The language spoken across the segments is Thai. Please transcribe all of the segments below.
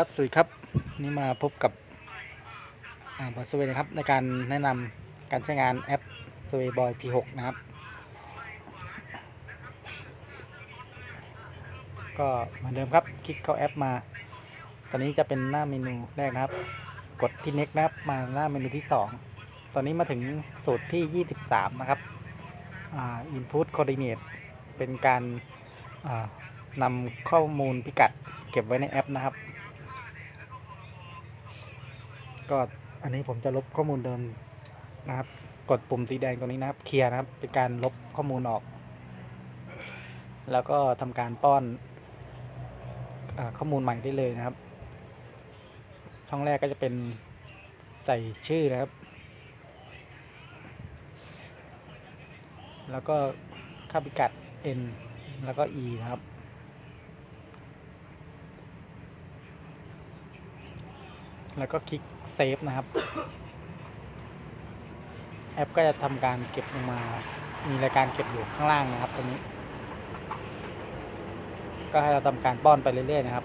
ครับสวัสดีครับนี่มาพบกับอ่าบอสเวนะครับในการแนะนำการใช้งานแอป s w a y Boy P6 นะครับ ก็เหมือนเดิมครับคลิกเข้าแอปมา ตอนนี้จะเป็นหน้าเมนูแรกนะครับ กดที่ next นะครับมาหน้าเมนูที่ 2 ตอนนี้มาถึงสูตรที่ 23 นะครับอ่า input coordinate เป็นการอ่านำข้อมูลพิกัดเก็บไว้ในแอปนะครับ ก็อันนี้ผมจะลบข้อมูลเดิมนะครับ กดปุ่มสีแดงตรงนี้นะครับ เคลียร์นะครับ เป็นการลบข้อมูลออก แล้วก็ทำการป้อนอข้อมูลใหม่ได้เลยนะครับ ช่องแรกก็จะเป็นใส่ชื่อนะครับ แล้วก็ค่าพิกัด n แล้วก็ e นะครับ แล้วก็คลิกเซฟนะครับ แอปก็จะทำการเก็บลงมา มีรายการเก็บอยู่ข้างล่างนะครับตรงนี้ ก็ให้เราทำการป้อนไปเรื่อยๆนะครับ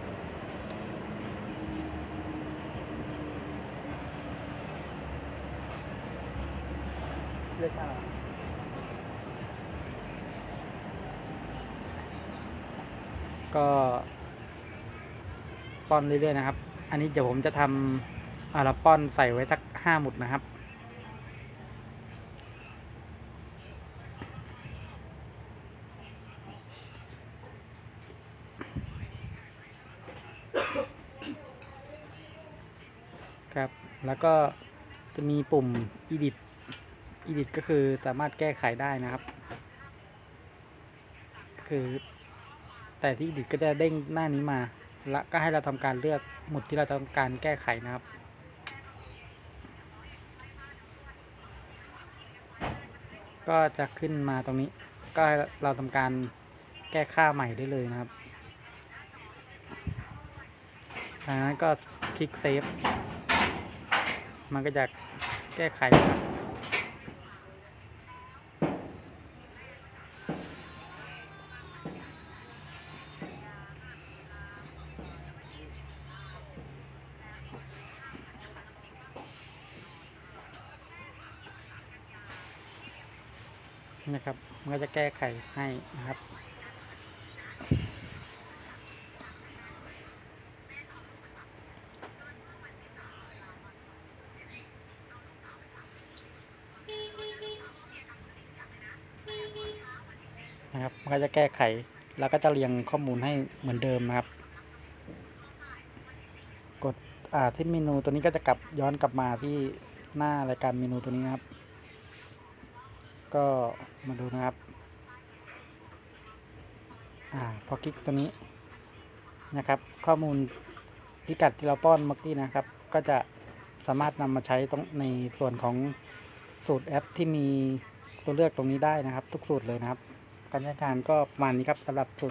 เลขห้าก็ป้อนเรื่อยๆนะครับ อันนี้เดี๋ยวผมจะทำอาราป้อนใส่ไว้สักห้าหมุดนะครับครับ แล้วก็จะมีปุ่ม edit edit ก็คือสามารถแก้ไขได้นะครับ คือ แต่ที่ edit ก็จะเด้งหน้านี้มา แล้วก็ให้เราทำการเลือกหมุดที่เราต้องการแก้ไขนะครับ ก็จะขึ้นมาตรงนี้ ก็ให้เราทำการแก้ค่าใหม่ได้เลยนะครับจากนั้นก็คลิกเซฟ มันก็จะแก้ไขนะครับ นะครับมันก็จะแก้ไขให้นะครับ นะครับมันก็จะแก้ไขแล้วก็จะเรียงข้อมูลให้เหมือนเดิมนะครับ กดอ่าที่เมนูตัวนี้ก็จะกลับย้อนกลับมาที่หน้ารายการเมนูตัวนี้นะครับ ก็มาดูนะครับ อ่า พอคลิกตัวนี้นะครับ ข้อมูลพิกัดที่เราป้อนเมื่อกี้นะครับ ก็จะสามารถนำมาใช้ตรงในส่วนของสูตรแอปที่มีตัวเลือกตรงนี้ได้นะครับ ทุกสูตรเลยนะครับ การใช้งานก็ประมาณนี้ครับสำหรับสูตร